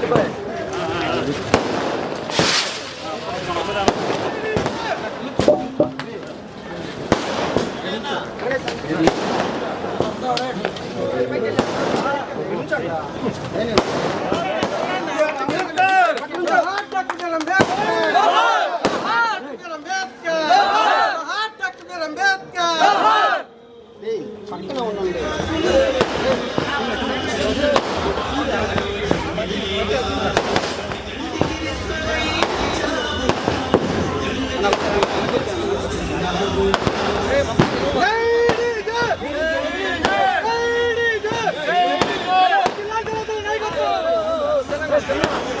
Goodbye. Let's go.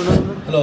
Hello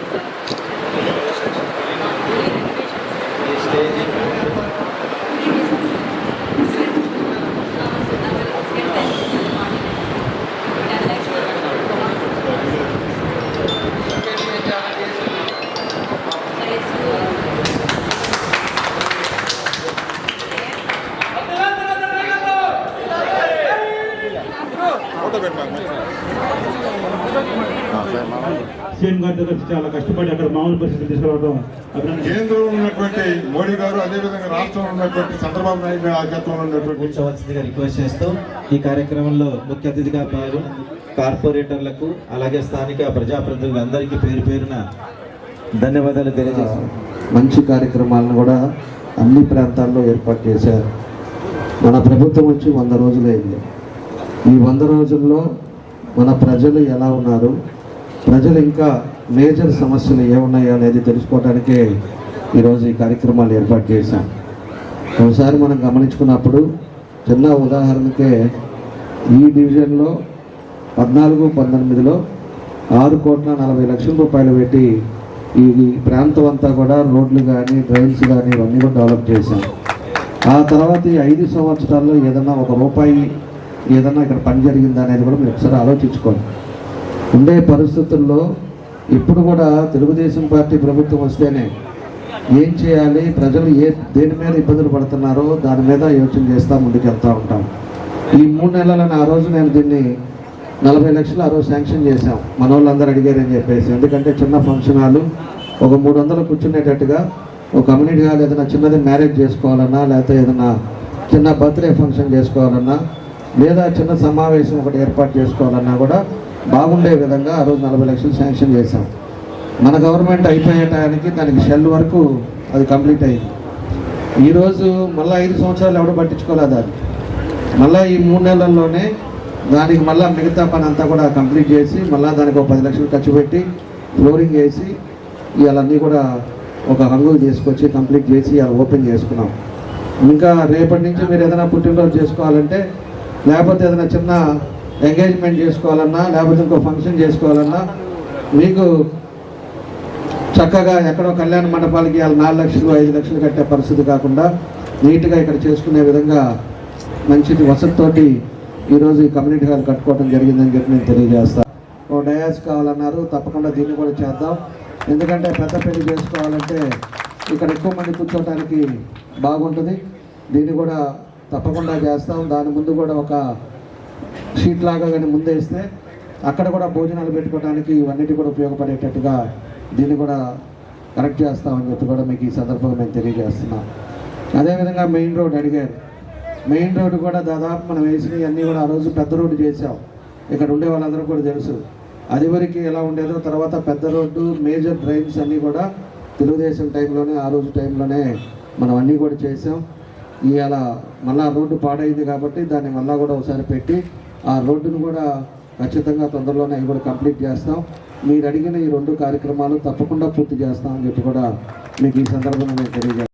CM గారితో కలిసి చాలా కష్టపడి అక్కడ మామూలు పరిస్థితులు తీసుకురావడం కేంద్రంలో ఉన్నటువంటి మోడీ గారు అదేవిధంగా రాష్ట్రంలో ఉన్నటువంటి చంద్రబాబు నాయుడు గారి ఆధ్వర్యంలో ఉన్నటువంటి కూర్చోవలసిందిగా రిక్వెస్ట్ చేస్తూ ఈ కార్యక్రమంలో ముఖ్య అతిథిగా పాల్గొన్న కార్పొరేటర్లకు అలాగే స్థానిక ప్రజాప్రతినిధులందరికీ పేరు పేరున ధన్యవాదాలు తెలియజేస్తాం మంచి కార్యక్రమాలను కూడా అన్ని ప్రాంతాల్లో ఏర్పాటు చేశారు. మన ప్రభుత్వం వచ్చి వంద రోజులైంది. ఈ వంద రోజుల్లో మన ప్రజలు ఎలా ఉన్నారు? ప్రజలు ఇంకా మేజర్ సమస్యలు ఏమున్నాయి అనేది తెలుసుకోవడానికే ఈరోజు ఈ కార్యక్రమాలు ఏర్పాటు చేశాం. ఒకసారి మనం గమనించుకున్నప్పుడు చిన్న ఉదాహరణకే ఈ డివిజన్లో పద్నాలుగు పంతొమ్మిదిలో ఆరు కోట్ల నలభై లక్షల రూపాయలు పెట్టి ఈ ఈ ప్రాంతం అంతా కూడా రోడ్లు కానీ డ్రైన్స్ కానీ ఇవన్నీ కూడా డెవలప్ చేశాం. ఆ తర్వాత ఈ ఐదు సంవత్సరాల్లో ఏదన్నా ఒక రూపాయి ఏదన్నా ఇక్కడ పని జరిగిందా అనేది కూడా మీరు ఒకసారి ఆలోచించుకోండి. ఉండే పరిస్థితుల్లో ఇప్పుడు కూడా తెలుగుదేశం పార్టీ ప్రభుత్వం వస్తేనే ఏం చేయాలి ప్రజలు ఏ దేని మీద ఇబ్బందులు పడుతున్నారో దాని మీద యోచన చేస్తూ ముందుకు వెళ్తూ ఉంటాం. ఈ మూడు నెలలను ఆ రోజు నేను దీన్ని నలభై లక్షలు ఆ రోజు శాంక్షన్ చేశాం. మన వాళ్ళందరూ అడిగారని చెప్పేసి. ఎందుకంటే చిన్న ఫంక్షన్ హాలు ఒక మూడు వందలు కూర్చునేటట్టుగా ఒక కమ్యూనిటీ హాల్ ఏదైనా చిన్నది మ్యారేజ్ చేసుకోవాలన్నా లేకపోతే ఏదైనా చిన్న బర్త్డే ఫంక్షన్ చేసుకోవాలన్నా లేదా చిన్న సమావేశం ఒకటి ఏర్పాటు చేసుకోవాలన్నా కూడా బాగుండే విధంగా ఆ రోజు నలభై లక్షలు శాంక్షన్ చేశాం. మన గవర్నమెంట్ అయిపోయే టయానికి దానికి షెల్ వరకు అది కంప్లీట్ అయింది. ఈరోజు మళ్ళీ ఐదు సంవత్సరాలు ఎవడో పట్టించుకోలేదు అది. మళ్ళీ ఈ మూడు నెలల్లోనే దానికి మళ్ళీ మిగతా పని అంతా కూడా కంప్లీట్ చేసి మళ్ళీ దానికి ఒక పది లక్షలు ఖర్చు పెట్టి ఫ్లోరింగ్ వేసి ఇవన్నీ కూడా ఒక హంగులు తీసుకొచ్చి కంప్లీట్ చేసి ఇలా ఓపెన్ చేసుకున్నాం. ఇంకా రేపటి నుంచి మీరు ఏదైనా పుట్టినరోజు చేసుకోవాలంటే లేకపోతే ఏదైనా చిన్న ఎంగేజ్మెంట్ చేసుకోవాలన్నా లేకపోతే ఇంకో ఫంక్షన్ చేసుకోవాలన్నా మీకు చక్కగా ఎక్కడో కళ్యాణ మండపాలకి వాళ్ళు నాలుగు లక్షలు ఐదు లక్షలు కట్టే పరిస్థితి కాకుండా నీట్గా ఇక్కడ చేసుకునే విధంగా మంచి వసతితోటి ఈరోజు ఈ కమ్యూనిటీ హాల్ కట్టుకోవడం జరిగిందని చెప్పి నేను తెలియజేస్తాను ఓ డయాస్ కావాలన్నారు తప్పకుండా దీన్ని కూడా చేద్దాం. ఎందుకంటే పెద్ద పెళ్ళి చేసుకోవాలంటే ఇక్కడ ఎక్కువ మంది కూర్చోవడానికి బాగుంటుంది. దీన్ని కూడా తప్పకుండా చేస్తాం. దాని ముందు కూడా ఒక షీట్ లాగా కానీ ముందేస్తే అక్కడ కూడా భోజనాలు పెట్టుకోవడానికి ఇవన్నిటి కూడా ఉపయోగపడేటట్టుగా దీన్ని కూడా కరెక్ట్ చేస్తామని చెప్పి కూడా మీకు ఈ సందర్భంగా మేము తెలియజేస్తున్నాం. అదేవిధంగా మెయిన్ రోడ్ అడిగారు. మెయిన్ రోడ్డు కూడా దాదాపు మనం వేసినవి అన్నీ కూడా ఆ రోజు పెద్ద రోడ్డు చేసాం ఇక్కడ ఉండే వాళ్ళందరూ కూడా తెలుసు. అది వరకు ఎలా ఉండేదో తర్వాత పెద్ద రోడ్డు మేజర్ డ్రైన్స్ అన్నీ కూడా తెలుగుదేశం టైంలోనే ఆ రోజు టైంలోనే మనం అన్నీ కూడా చేసాం ఇవాళ మళ్ళా రోడ్డు పాడైంది కాబట్టి దాన్ని మళ్ళా కూడా ఒకసారి పెట్టి ఆ రోడ్డును కూడా ఖచ్చితంగా తొందరలోనే అవి కూడా కంప్లీట్ చేస్తాం. మీరు అడిగిన ఈ రెండు కార్యక్రమాలు తప్పకుండా పూర్తి చేస్తామని చెప్పి కూడా మీకు ఈ సందర్భంగా నేను తెలియజేస్తాను